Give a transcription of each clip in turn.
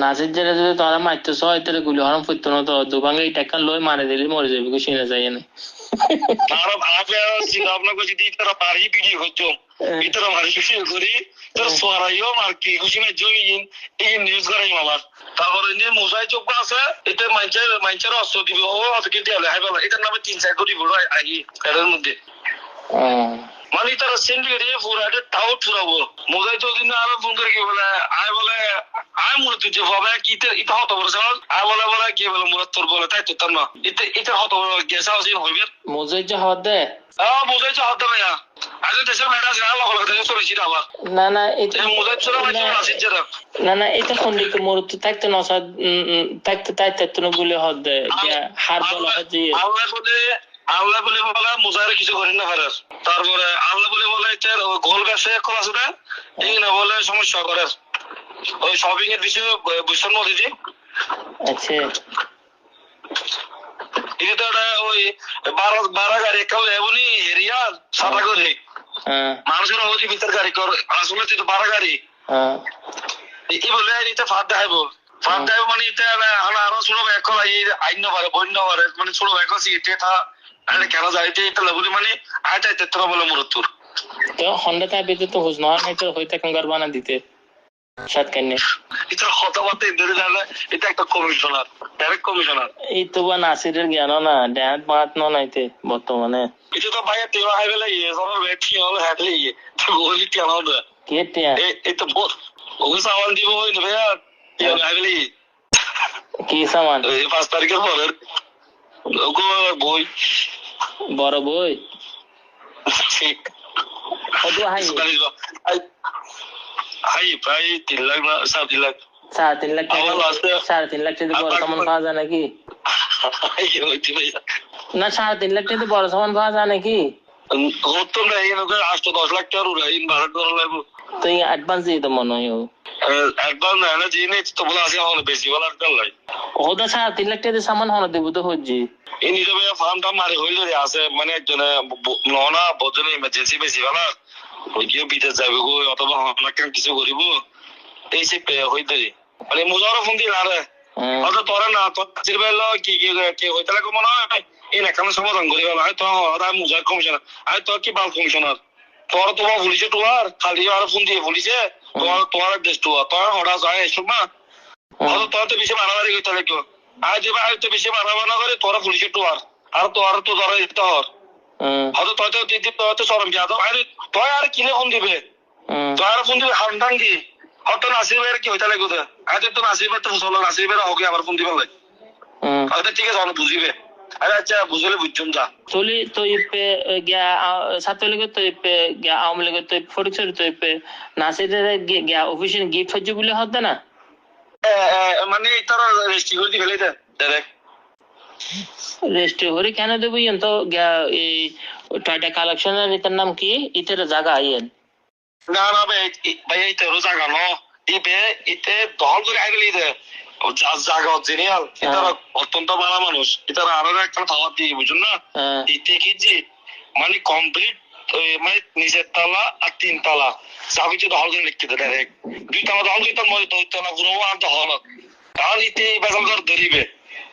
নাসির যেটা যদি তোরা মারতে হয় তাহলে গুলি হরম ফুটতো না তো। দুবাঙ্গে এই টাকা লই মারে দিলে মরে যাবে কিছু না যায় না আর আগে চিন্তা ভাবনা করছি যে তারা বাড়ি বিড়ি হইতো ভিতরে বাড়ি বিড়ি করি তোর সরাইও আর কি খুশি না জমি এই নিউজ করাই আমার তারপরে যে মোজাই চোখ আছে এতে মাইচার মাইচার অস্ত্র দিব ও অত কিন্তু হলে হাই বলা এটার নামে তিন চার কোটি বড় আই এর মধ্যে। মানে তারা সিন্ডিকেট এ ফুরাটে তাও ফুরাবো মোজাই তো দিন আরও ফোন করে কি বলে আয় বলে আয় মুরে তুই যে ভাবে কি ইতে ইতে হত বড় সাল আয় বলে বলে কি বলে মুরে তোর বলে তাই তো তার না ইতে ইতে হত বড় গেসা আছে হইবে। মজুর যে হওয়ার দে। আহ মোজাই তো হত ভাইয়া। আজ দেশের মেয়েটা আছে না লগ লগ দেশে চলেছি আবার। না না এটা মোজাই চলে মানে আসিস যেটা না না এটা খন্ডিত মরুত থাকতে নসা থাকতে তাই থাকতে না গুলি হওয়ার দে। হার বলা হয় যে আল্লাহ বলে আল্লাহ বলে বলে মোজাইরে কিছু করেন না পারে তারপরে আল্লাহ বলে বলে গোল গাছে খোলা আছে না? এই না বলে সমস্যা করে। ওই শপিং এর বিষয়ে বুঝছেন দিদি আচ্ছা। এটা তো ওই বারো বারো গাড়ি এরিয়া সাদা করে। হ্যাঁ। মানুষের অবধি ভিতর গাড়ি কর আসলে তো বারো গাড়ি। হ্যাঁ। এই বলে এটা ফাঁদ দেখাইব। ফাঁদ দেখাইব মানে এটা আমরা আরও ছোট ব্যাগ এই আইন পারে বন্য পারে মানে ছোট ব্যাগ আছে এটা তা আরে কেন যাইতে এটা বলি মানে আইতে আইতে তোরা বলে মরতুর তো হন্ডা তাই বেঁচে তো হুজ নয় না হইতে কাঙ্গার বানা দিতে। এটা কথাবার্তা ধরে যাবে এটা একটা কমিশনার ডাইরেক্ট কমিশনার। এই তো বা নাসিরের জ্ঞান না ড্যাঁত মাত নাইতে বর্তমানে। এটা তো হলে বলি কেন হবে এই বহুত ওকে সামান দিব ওই ভাইয়া লাগিয়ে কি সামান? এই পাঁচ তারিখের পরের ওকে বই। বড় বই? ঠিক। হাই হাই প্রায় তিন লাখ না সাড়ে তিন লাখ। সাড়ে তিন লাখ টাকা সাড়ে তিন লাখ টাকা বড় সামান পাওয়া যায় নাকি? না সাড়ে তিন লাখ টাকা বড় সামান পাওয়া যায় নাকি? হতো না এই নকে আটশো দশ লাখ টাকার উড়াই ভাড়া করা লাগবে তো এই অ্যাডভান্স দিয়ে তো মনে হয়। একবার না না জিনে তো বলা আছে আমার বেশি বলা একটা লাই ওটা সাড়ে তিন লাখ টাকা সামান হলো দেবো তো হচ্ছে। এই নিজে ভাইয়া ফার্মটা মারি হইলে রে আছে মানে একজনে ননা বদলে ইমার্জেন্সি বেশি বেলা ওই বিদেশ যাবে গো অথবা অনেক কিছু করিব। এই সে হইতে মানে মুজারও ফোন দিল আরে হ্যাঁ। হয়তো তোরা না তোর কাছের বেলা কি কি কি হইতে লাগে মনে হয়? এই না কেন সমাধান করি বেলা তো ওরা মুজার কমিশনার। আয় তোর কি বাল কমিশনার? তোর তোমার পুলিশে টুয়ার খালি আর ফোন দিয়ে পুলিশে তোমার তোমার দেশ টুয়ার তোর হঠাৎ যায় এসব না। হয়তো তোর তো বেশি মারামারি করতে লাগে দেবে আয় তো বেশি মারামারি করে তোরা পুলিশে টুয়ার আর। তোর তো ধরে দিতে হর হয়তো তোর তো দিদি তোর তো সরম বিয়া আরে তোর আর কিনে ফোন দিবে? তোর আর ফোন দিবে কি হয়তো ভাইয়ের কি হইতে লাগে ওদের আয় তো ভাই তো নাসির ভাইয়ের হোক আবার ফোন দিবে লাগে। হয়তো ঠিক আছে অনেক বুঝিবে। আরে আচ্ছা বুঝলে বুঝছুন যা। তোলি তো ইপে গিয়া ছাত্রলীগের তো ইপে গিয়া আওয়ামী লীগের তো ফরিকসর তো ইপে নাসিরের গিয়া- অফিসে গিফট হচ্ছে বলে হতে না? মানে তারা রেস্টি করে দিয়ে ফেলে দেয় ডাইরেক্ট রেস্ট হরি কেন দেবো? ইয়েন তো এই টয়টা কালেকশনের এটার নাম কি? ইটের জায়গা ইয়েন না না ভাই ভাই এই তেরো জায়গা ন। ইবে ইতে দল করে আগে লিদে জায়গা অরিজিনাল ইতারা অত্যন্ত ভালো মানুষ। ইতারা আরও একটা খাবার দিয়ে বুঝুন না? হ্যাঁ। ইতে কি যে মানে কমপ্লিট মানে নিচের তালা আর তিন তালা। যাবি যে দহল করে লিখতে দেয় দুই তালা দহল দুই তালা দুই তালা পুরো আর দহল কারণ ইতে বেজাল করে ধরিবে। তো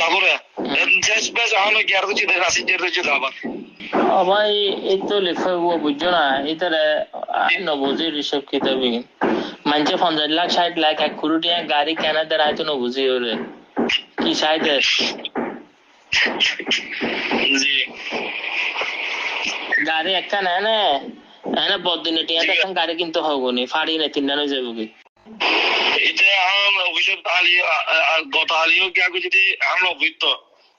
এখন গিয়ার দিচ্ছি রাশি জের দিচ্ছি আবার আমার এই তো লেখা বুঝছ না এটার নবুঝি ঋষভ কিতাবি মানছে পঞ্চাশ লাখ ষাট লাখ এক কোটি গাড়ি কেনার দ্বারা হয়তো নবুঝি ওরে। কি ষাট জি। গাড়ি একটা নেয় না এনে বদিনে টিয়া গাড়ি কিনতে হব নি ফাড়ি না তিন দানো যাব কি? এটা এখন অভিযোগ হালি গত হালিও কি আগে যদি এখন অভিযুক্ত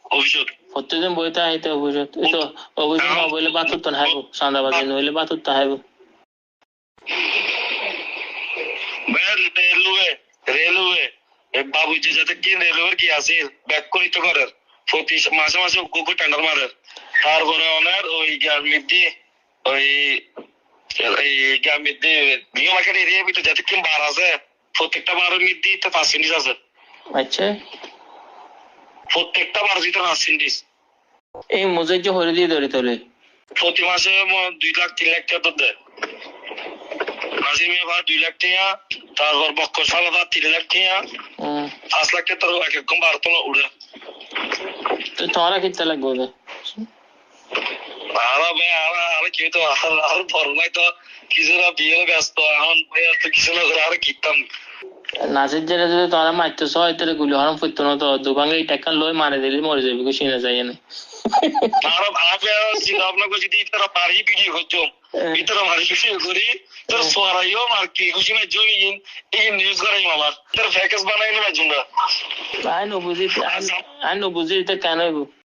অভিযোগ প্রত্যেকদিন বইতে আইতে অভিযোগ তো অভিযোগ না বইলে বাতুর হাইব সন্ধ্যাবাজি নইলে বাতুর তো হাইব রেলওয়ে রেলওয়ে বাবু যে যাতে কি রেলওয়ে কি আছে ব্যাক করি তো করে প্রতি মাসে মাসে গুগু টেন্ডার মারে তারপরে ওনার ওই গ্রামের দিয়ে ওই এই গ্রামের দিয়ে নিউ মার্কেট এরিয়ার ভিতরে যাতে কিম বার আছে। প্রত্যেকটা বারের মধ্যে তো পার্সেন্টেজ আছে। আচ্ছা। প্রত্যেকটা বার ভিতরে পার্সেন্টেজ এই মুজে যে হরে দিয়ে ধরে তোলে প্রতি মাসে দুই লাখ তিন লাখ টাকা দেয়। নাজির মেয়ে ভাড়া দুই লাখ টাকা তারপর বক্ক সালাদা তিন লাখ টাকা পাঁচ লাখ টাকা তোর এক একদম বারো তো উড়ে। তো তোমারা কিনতে লাগবে আর ভাই আর আর কি তো আর নাই তো। কিছু না বিয়ে ব্যস্ত এখন ভাই আর তো কিছু না করে আর কিতাম নাচের জেলে যদি তোরা মারতে সয় তাহলে গুলি হরম ফুটতো না তো। দোকানে টাকা লই মারে দিলে মরে যাবে কিছু না যায় না। আর আগে চিন্তা ভাবনা করছি দি তোরা পারি ভিডিও হচ্ছে ভিতরে মারি ভিডিও করি তোর সোয়ারাইও মার কি খুশি মে জমি এই নিউজ করাই আমার তোর ফ্যাকেস বানাই না জুমরা আই নো। বুঝি আই নো বুঝি এটা কেন